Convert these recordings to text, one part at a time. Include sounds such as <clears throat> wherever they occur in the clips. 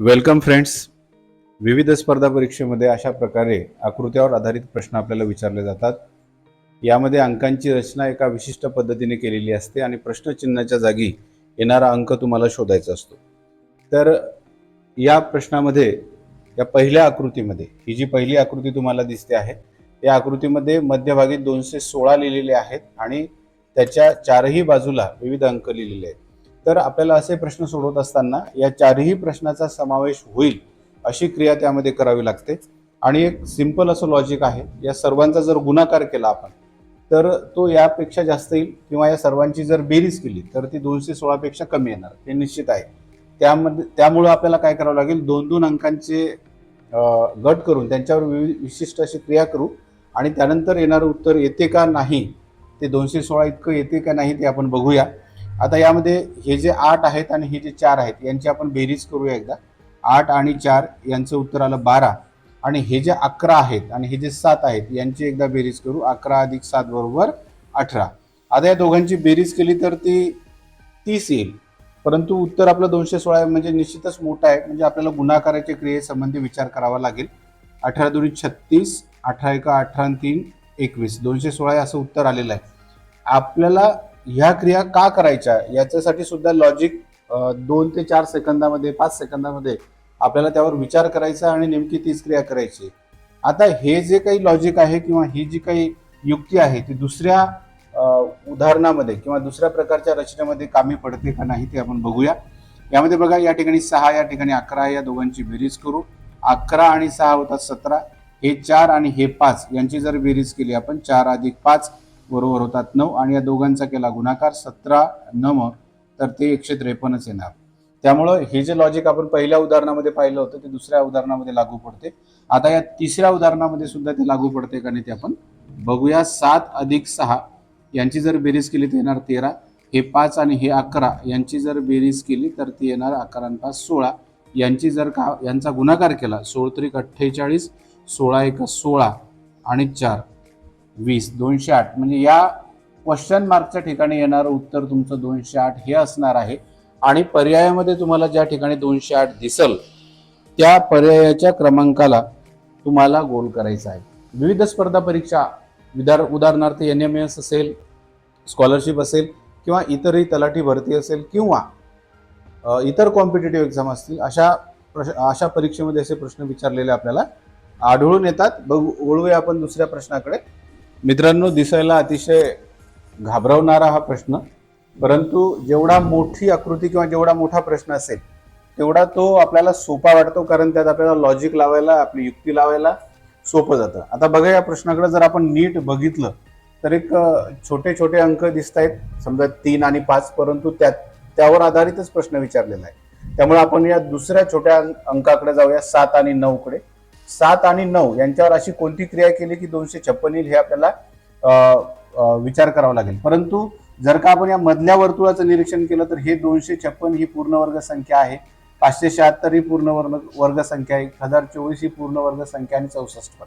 Welcome friends. विविध स्पर्धा परीक्षेमध्ये अशा प्रकारे आकृत्यावर आधारित प्रश्न आपल्याला विचारले जातात. यामध्ये अंकांची रचना एका विशिष्ट पद्धतीने केलेली असते आणि प्रश्नचिन्हाच्या जागी येणारा अंक तुम्हाला शोधायचा असतो. तर या प्रश्नामध्ये या पहिल्या आकृतीमध्ये ही जी पहिली आकृती तुम्हाला दिसते आहे या आकृतीमध्ये मध्यभागी दोनशे सोळा लिहिलेले आहेत आणि त्याच्या चारही बाजूला विविध अंक लिहिलेले आहेत. तर आपल्याला असे प्रश्न सोडवत असताना या चारही प्रश्नाचा समावेश होईल अशी क्रिया त्यामध्ये करावी लागते. आणि एक सिंपल असं लॉजिक आहे या सर्वांचा जर गुणाकार केला आपण तर तो यापेक्षा जास्त येईल किंवा या सर्वांची जर बेरीज केली तर ती दोनशे सोळापेक्षा कमी येणार. हे निश्चित आहे. त्यामध्ये त्यामुळं आपल्याला काय करावं लागेल दोन दोन अंकांचे गट करून त्यांच्यावर विशिष्ट अशी क्रिया करू आणि त्यानंतर येणारं उत्तर येते का नाही ते दोनशे सोळा इतकं येते का नाही ते आपण बघूया. आता यामध्ये हे जे आठ आहेत आणि हे जे चार आहेत यांची आपण बेरीज करूया एकदा. आठ आणि चार यांचं उत्तर आलं बारा. आणि हे जे अकरा आहेत आणि हे जे सात आहेत यांची एकदा बेरीज करू. अकरा अधिक सात बरोबर अठरा. आता या दोघांची बेरीज केली तर ती तीस येईल. परंतु उत्तर आपलं दोनशे सोळा आहे म्हणजे निश्चितच मोठं आहे. म्हणजे आपल्याला गुणाकाराच्या क्रियेसंबंधी विचार करावा लागेल. अठरा दोन्ही छत्तीस अठरा एका अठरा तीन एकवीस. दोनशे सोळा असं उत्तर आलेलं आहे. आपल्याला ह्या क्रिया का करायच्या? याच्यासाठी सुद्धा लॉजिक दोन ते चार सेकंदामध्ये पाच सेकंदामध्ये आपल्याला त्यावर विचार करायचा आणि नेमकी तीच क्रिया करायची. आता हे जे काही लॉजिक आहे किंवा ही जी काही युक्ती आहे ती दुसऱ्या उदाहरणामध्ये किंवा दुसऱ्या प्रकारच्या रचनेमध्ये कामी पडते का नाही ते आपण बघूया. यामध्ये बघा या ठिकाणी सहा या ठिकाणी अकरा या दोघांची बेरीज करू. अकरा आणि सहा होतात सतरा. हे चार आणि हे पाच यांची जर बेरीज केली आपण चार अधिक पाच बरोबर होतात. नऊ आणि या दोघांचा केला गुणाकार सतरा नम तर ते एकशे त्रेपन्नच येणार. त्यामुळं हे जे लॉजिक आपण पहिल्या उदाहरणामध्ये पाहिलं होतं ते दुसऱ्या उदाहरणामध्ये लागू पडते. आता या तिसऱ्या उदाहरणामध्ये सुद्धा ते लागू पडते का नाही ते आपण बघूया. सात अधिक सहा यांची जर बेरीज केली तर येणार तेरा. हे पाच आणि हे अकरा यांची जर बेरीज केली तर ती येणार अकरा आणि पाच सोळा. यांची जर का यांचा गुणाकार केला सोळत्रिक अठ्ठेचाळीस सोळा एक सोळा आणि चार. वीस दोनशे आठ. म्हणजे या क्वेश्चन मार्कच्या ठिकाणी येणारं उत्तर तुमचं दोनशे आठ हे असणार आहे. आणि पर्यायामध्ये तुम्हाला ज्या ठिकाणी दोनशे आठ दिसल त्या पर्यायाच्या क्रमांकाला तुम्हाला गोल करायचा आहे. विविध स्पर्धा परीक्षा विदार उदाहरणार्थ एन एम एस असेल स्कॉलरशिप असेल किंवा इतरही तलाठी भरती असेल किंवा इतर कॉम्पिटेटिव्ह एक्झाम असतील अशा प्रश अशा परीक्षेमध्ये असे प्रश्न विचारलेले आपल्याला आढळून येतात. बघू वळूया आपण दुसऱ्या प्रश्नाकडे. मित्रांनो दिसायला अतिशय घाबरवणारा हा प्रश्न. परंतु जेवढा मोठी आकृती किंवा जेवढा मोठा प्रश्न असेल तेवढा तो आपल्याला सोपा वाटतो कारण त्यात आपल्याला लॉजिक लावायला आपली युक्ती लावायला सोपं जातं. आता बघा या प्रश्नाकडे जर आपण नीट बघितलं तर एक छोटे छोटे अंक दिसत आहेत समजा तीन आणि पाच परंतु त्या त्यावर आधारितच प्रश्न विचारलेला आहे. त्यामुळे आपण या दुसऱ्या छोट्या अंकाकडे जाऊया सात आणि नऊकडे. सात आणि नऊ यांच्यावर अशी कोणती क्रिया केली की दोनशे छप्पन येईल हे आपल्याला विचार करावा लागेल. परंतु जर का आपण या मधल्या वर्तुळाचं निरीक्षण केलं तर हे दोनशे छप्पन ही पूर्ण वर्ग संख्या आहे. पाचशे शहात्तर ही पूर्ण वर्ग वर्ग संख्या आहे. एक हजार चोवीस ही पूर्ण वर्ग संख्या आणि चौसष्ट पण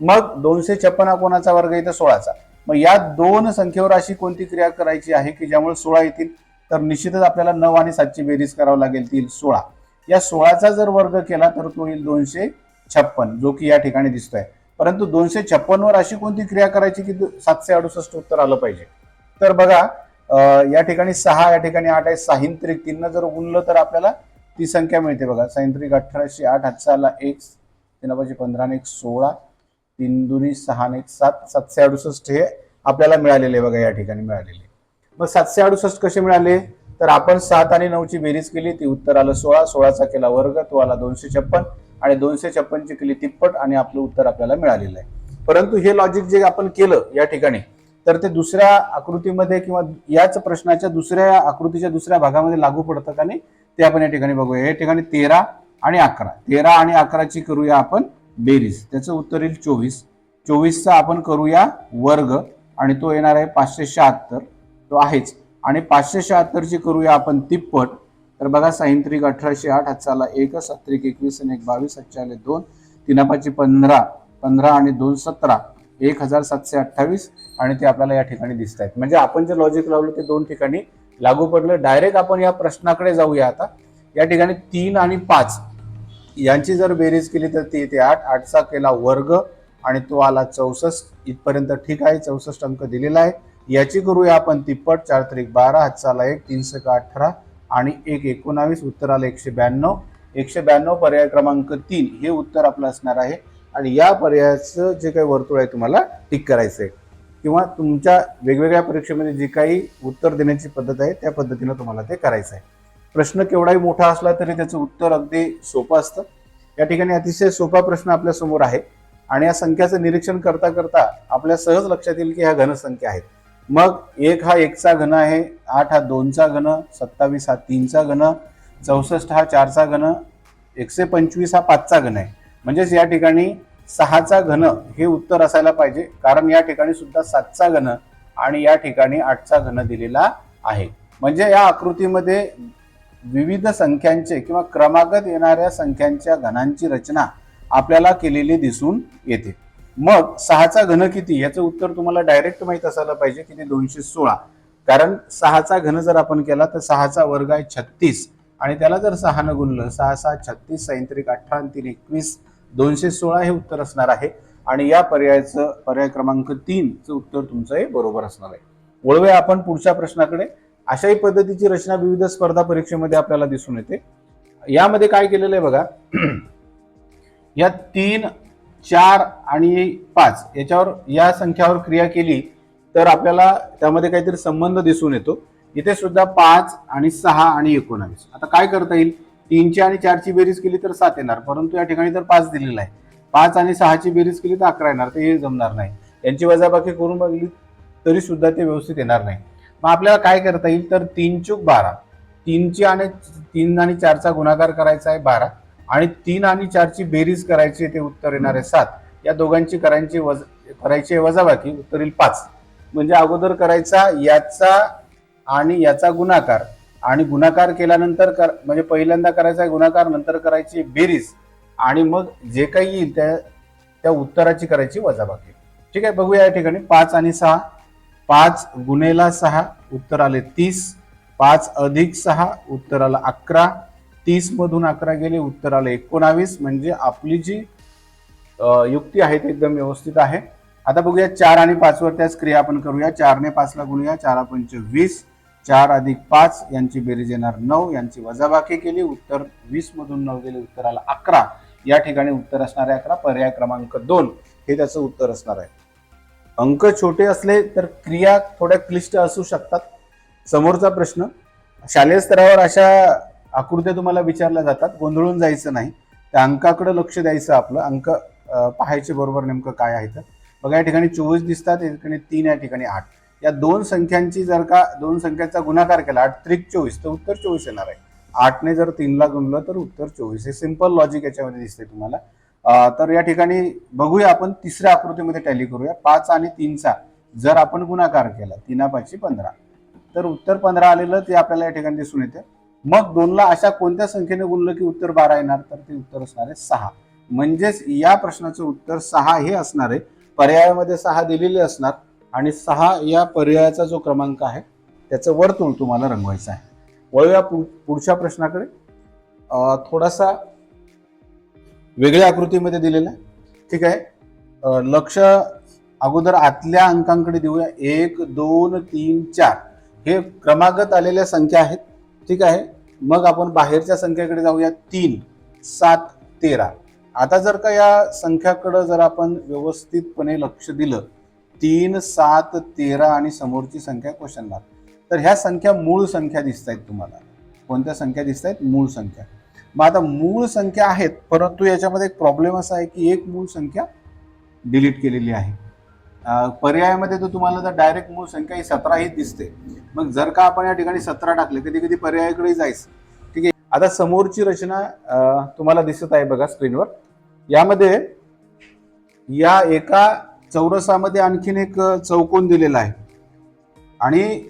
मग दोनशे छप्पन हा कोणाचा वर्ग येतो सोळाचा. मग या दोन संख्येवर अशी कोणती क्रिया करायची आहे की ज्यामुळे सोळा येतील? तर निश्चितच आपल्याला नऊ आणि सातची बेरीज करावं लागेल. ती सोळा. या सोळाचा जर वर्ग केला तर तो येईल दोनशे छप्पन जो की या ठिकाणी दिसतोय. परंतु दोनशे छप्पन वर अशी कोणती क्रिया करायची की सातशे अडुसष्ट उत्तर आलं पाहिजे? तर बघा या ठिकाणी सहा या ठिकाणी आठ आहे. साहिंत्रिक तीननं जर उनलं तर आपल्याला ती संख्या मिळते बघा. साहिंत्रिक अठराशे आठ हातचा एक तीन पाहिजे पंधरा आणि एक सोळा तीन दुरी सहा आणि एक सात सातशे अडुसष्ट हे आपल्याला मिळालेले बघा या ठिकाणी मिळालेले मग सातशे अडुसष्ट कसे मिळाले? तर आपण सात आणि नऊची बेरीज केली ती उत्तर आलं सोळा सोळाचा केला वर्ग तो आला दोनशे छप्पन. आणि दोनशे छप्पनची केली तिप्पट आणि आपलं उत्तर आपल्याला मिळालेलं आहे. परंतु हे लॉजिक जे आपण केलं या ठिकाणी तर ते दुसऱ्या आकृतीमध्ये किंवा याच प्रश्नाच्या दुसऱ्या आकृतीच्या दुसऱ्या भागामध्ये लागू पडतं का नाही ते आपण या ठिकाणी बघूया. या ठिकाणी तेरा आणि अकरा. तेरा आणि अकराची करूया आपण बेरीज. त्याचं उत्तर येईल चोवीस. चोवीसचा आपण करूया वर्ग आणि तो येणार आहे पाचशे शहात्तर. तो आहेच. आणि पाचशे शहात्तरची करूया आपण तिप्पट. तर बघा साहित्रिक अठराशे आठ हातचाला एक सत्रिक एकवीस आणि एक बावीस हातचे दोन. तिनापाची पाचशे पंधरा पंधरा आणि दोन सतरा एक हजार सातशे अठ्ठावीस आणि ते आपल्याला या ठिकाणी दिसत आहेत म्हणजे आपण जे लॉजिक लावलं ते दोन ठिकाणी लागू पडलं. डायरेक्ट आपण या प्रश्नाकडे जाऊया आता. या ठिकाणी तीन आणि पाच. यांची जर बेरीज केली तर ती येते आठ. आठचा केला वर्ग आणि तो आला चौसष्ट. इथपर्यंत ठीक आहे चौसष्ट अंक दिलेला आहे. याची करूया आपण तिप्पट. चार त्रिक बारा हातचाला एक तीनशे का अठरा. आणि एक एकोणावीस उत्तर आलं एकशे ब्याण्णव एकशे ब्याण्णव पर्याय क्रमांक तीन हे उत्तर आपलं असणार आहे. आणि या पर्यायाचं जे काही वर्तुळ आहे तुम्हाला टिक करायचं आहे किंवा तुमच्या वेगवेगळ्या परीक्षेमध्ये जी काही उत्तर देण्याची पद्धत आहे त्या पद्धतीनं तुम्हाला ते करायचं आहे प्रश्न केवढाही मोठा असला तरी त्याचं उत्तर अगदी सोपं असतं. या ठिकाणी अतिशय सोपा प्रश्न आपल्यासमोर आहे. आणि या संख्याचं निरीक्षण करता करता आपल्या सहज लक्षात येईल की ह्या घनसंख्या आहेत. मग एक हा एकचा घन आहे आठ हा दोनचा घन सत्तावीस हा तीनचा घन चौसष्ट हा चारचा घन एकशे पंचवीस हा पाचचा घन आहे. म्हणजेच या ठिकाणी सहाचा घन हे उत्तर असायला पाहिजे कारण या ठिकाणी सुद्धा सातचा घन आणि या ठिकाणी आठचा घन दिलेला आहे. म्हणजे या आकृतीमध्ये विविध संख्यांचे किंवा क्रमागत येणाऱ्या संख्यांच्या घनांची रचना आपल्याला केलेली दिसून येते. मग सहाचा घन किती? याचं उत्तर तुम्हाला डायरेक्ट माहीत असायला पाहिजे की ते दोनशे सोळा. कारण सहाचा घन जर आपण केला तर सहाचा वर्ग आहे छत्तीस. आणि त्याला जर सहानं गुणलं सहा सहा छत्तीस सैंत्रिक अठरा तीन एकवीस दोनशे सोळा हे उत्तर असणार आहे. आणि या पर्यायाचं पर्याय क्रमांक तीनचं उत्तर तुमचं हे बरोबर असणार आहे. वळूया आपण पुढच्या प्रश्नाकडे. अशाही पद्धतीची रचना विविध स्पर्धा परीक्षेमध्ये आपल्याला दिसून येते. यामध्ये काय केलेलं आहे बघा. <clears throat> या तीन चार आणि पाच याच्यावर या संख्यावर क्रिया केली तर आपल्याला त्यामध्ये काहीतरी संबंध दिसून येतो. इथे सुद्धा पाच आणि सहा आणि एकोणावीस. आता काय करता येईल? तीनची आणि चारची बेरीज केली तर सात येणार परंतु या ठिकाणी तर पाच दिलेला आहे. पाच आणि सहाची बेरीज केली तर अकरा येणार तर हे जमणार नाही. यांची वजाबाकी करून बघली तरी सुद्धा ते व्यवस्थित येणार नाही. मग आपल्याला काय करता येईल? तर तीन चूक बारा. तीनची आणि तीन आणि चारचा गुणाकार करायचा आहे बारा. आणि तीन आणि चारची बेरीज करायची ते उत्तर येणार आहे सात. या दोघांची करायची वज करायची आहे वजाबाकी उत्तर येईल पाच. म्हणजे अगोदर करायचा याचा आणि याचा गुणाकार. आणि गुणाकार केल्यानंतर कर म्हणजे पहिल्यांदा करायचा आहे गुणाकार नंतर करायची बेरीज. आणि मग जे काही येईल त्या त्या उत्तराची करायची वजाबाकी. ठीक आहे बघूया या ठिकाणी. पाच आणि सहा. पाच गुणेला सहा उत्तर आले तीस. पाच अधिक सहा उत्तर आलं अकरा. तीसमधून अकरा गेले उत्तर आलं. एकोणावीस म्हणजे आपली जी युक्ती आहे ती एकदम व्यवस्थित आहे. आता बघूया चार आणि पाचवर त्याच क्रिया आपण करूया. चारने पाचला गुणूया चारा पंच वीस चार अधिक पाच यांची बेरीज येणार नऊ यांची वजाबाकी केली उत्तर वीस मधून नऊ गेले उत्तर आलं अकरा. या ठिकाणी उत्तर असणार आहे अकरा पर्याय क्रमांक दोन. हे त्याचं उत्तर असणार आहे. अंक छोटे असले तर क्रिया थोड्या क्लिष्ट असू शकतात. समोरचा प्रश्न शालेय स्तरावर अशा आकृत्या तुम्हाला विचारल्या जातात गोंधळून जायचं नाही. त्या अंकाकडे लक्ष द्यायचं आपलं अंक पाहायचे बरोबर नेमकं काय आहे तर. बघा या ठिकाणी चोवीस दिसतात या ठिकाणी तीन या ठिकाणी आठ. या दोन संख्यांची जर का दोन संख्यांचा गुणाकार केला आठ त्रिक चोवीस तर उत्तर चोवीस येणार आहे. आठने जर तीनला गुणलं तर उत्तर चोवीस. हे सिंपल लॉजिक याच्यामध्ये दिसते तुम्हाला. तर या ठिकाणी बघूया आपण तिसऱ्या आकृतीमध्ये टॅली करूया. पाच आणि तीनचा जर आपण गुणाकार केला तीना पाचशे पंधरा. तर उत्तर पंधरा आलेलं ते आपल्याला या ठिकाणी दिसून येते. मग दोनला अशा कोणत्या संख्येने गुणलं की उत्तर बारा येणार? तर ते उत्तर असणार आहे सहा. म्हणजेच या प्रश्नाचं उत्तर सहा हे असणार आहे. पर्यायामध्ये सहा दिलेले असणार आणि सहा या पर्यायाचा जो क्रमांक आहे त्याचं वर्तुळ तुम्हाला रंगवायचं आहे. वळूया पु- पुढच्या प्रश्नाकडे. थोडासा वेगळ्या आकृतीमध्ये दिलेला ठीक आहे? लक्ष अगोदर आतल्या अंकांकडे देऊया. एक दोन तीन चार. हे क्रमागत आलेल्या संख्या आहेत. ठीक आहे? मग आपण बाहेरच्या संख्येकडे जाऊया. तीन सात तेरा. आता जर का या संख्याकडं जर आपण व्यवस्थितपणे लक्ष दिलं तीन सात तेरा आणि समोरची संख्या क्वेश्चन मार्क तर ह्या संख्या मूळ संख्या दिसत आहेत तुम्हाला. कोणत्या संख्या दिसत आहेत मूळ संख्या. मग आता मूळ संख्या आहेत परंतु याच्यामध्ये एक प्रॉब्लेम असा आहे की एक मूळ संख्या डिलीट केलेली आहे. पर्यायामध्ये तर तुम्हाला तर डायरेक्ट मूळ संख्या ही सतरा ही दिसते. मग जर का आपण या ठिकाणी सतरा टाकले कधी कधी पर्यायाकडे जायचं. ठीक आहे? आता समोरची रचना तुम्हाला दिसत आहे बघा स्क्रीनवर. यामध्ये या एका चौरसामध्ये आणखीन एक चौकोन दिलेला आहे. आणि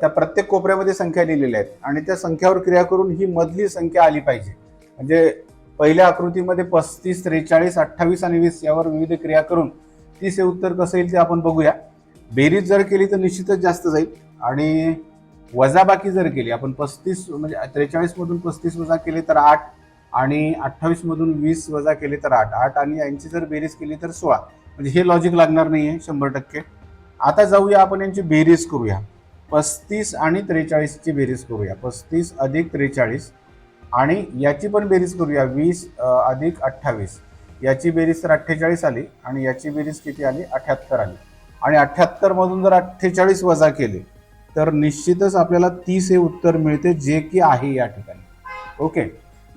त्या प्रत्येक कोपऱ्यामध्ये संख्या लिहिलेल्या आहेत. आणि त्या संख्यावर क्रिया करून ही मधली संख्या आली पाहिजे. म्हणजे पहिल्या आकृतीमध्ये पस्तीस त्रेचाळीस अठ्ठावीस आणि वीस यावर विविध क्रिया करून तीस हे उत्तर कसं येईल ते आपण बघूया. बेरीज जर केली तर निश्चितच जास्त जाईल. आणि वजाबाकी जर केली आपण पस्तीस म्हणजे त्रेचाळीसमधून पस्तीस वजा केले तर आठ आणि अठ्ठावीसमधून वीस वजा केले तर आठ. आठ आणि यांची जर बेरीज केली तर सोळा. म्हणजे हे लॉजिक लागणार नाही आहे शंभर टक्के. आता जाऊया आपण यांची बेरीज करूया. पस्तीस आणि त्रेचाळीसची बेरीज करूया. पस्तीस अधिक त्रेचाळीस आणि याची पण बेरीज करूया. वीस अधिक अठ्ठावीस. याची बेरीज तर अठ्ठेचाळीस आली आणि याची बेरीज किती आली? अठ्याहत्तर आली. आणि अठ्ठ्याहत्तरमधून जर अठ्ठेचाळीस वजा केले तर निश्चितच आपल्याला तीस हे उत्तर मिळते जे की आहे या ठिकाणी. ओके?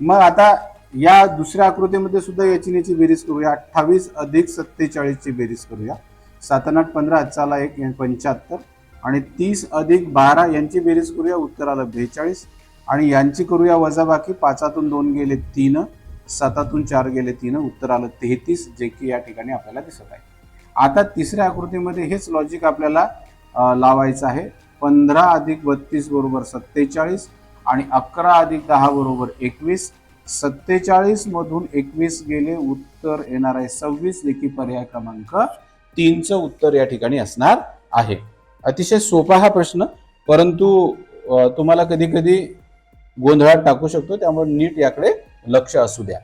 मग आता या दुसऱ्या आकृतीमध्ये सुद्धा याची याची बेरीज करूया. अठ्ठावीस अधिक सत्तेचाळीसची बेरीज करूया. सात आणि आठ पंधरा आजचाला एक पंच्याहत्तर. आणि तीस अधिक बारा यांची बेरीज करूया उत्तर आलं बेचाळीस. आणि यांची करूया वजाबाकी पाचातून दोन गेले तीन. सातातून चार गेले तीन उत्तर आलं तेहतीस जे की या ठिकाणी आपल्याला दिसत आहे. आता तिसऱ्या आकृतीमध्ये हेच लॉजिक आपल्याला लावायचं आहे. पंधरा अधिक बत्तीस बरोबर सत्तेचाळीस आणि अकरा अधिक दहा बरोबर एकवीस. सत्तेचाळीस मधून एकवीस गेले उत्तर येणार आहे सव्वीस लेखी पर्याय क्रमांक तीनचं उत्तर या ठिकाणी असणार आहे. अतिशय सोपा हा प्रश्न परंतु तुम्हाला कधी कधी गोंधळात टाकू शकतो त्यामुळे नीट याकडे लक्ष असू द्या.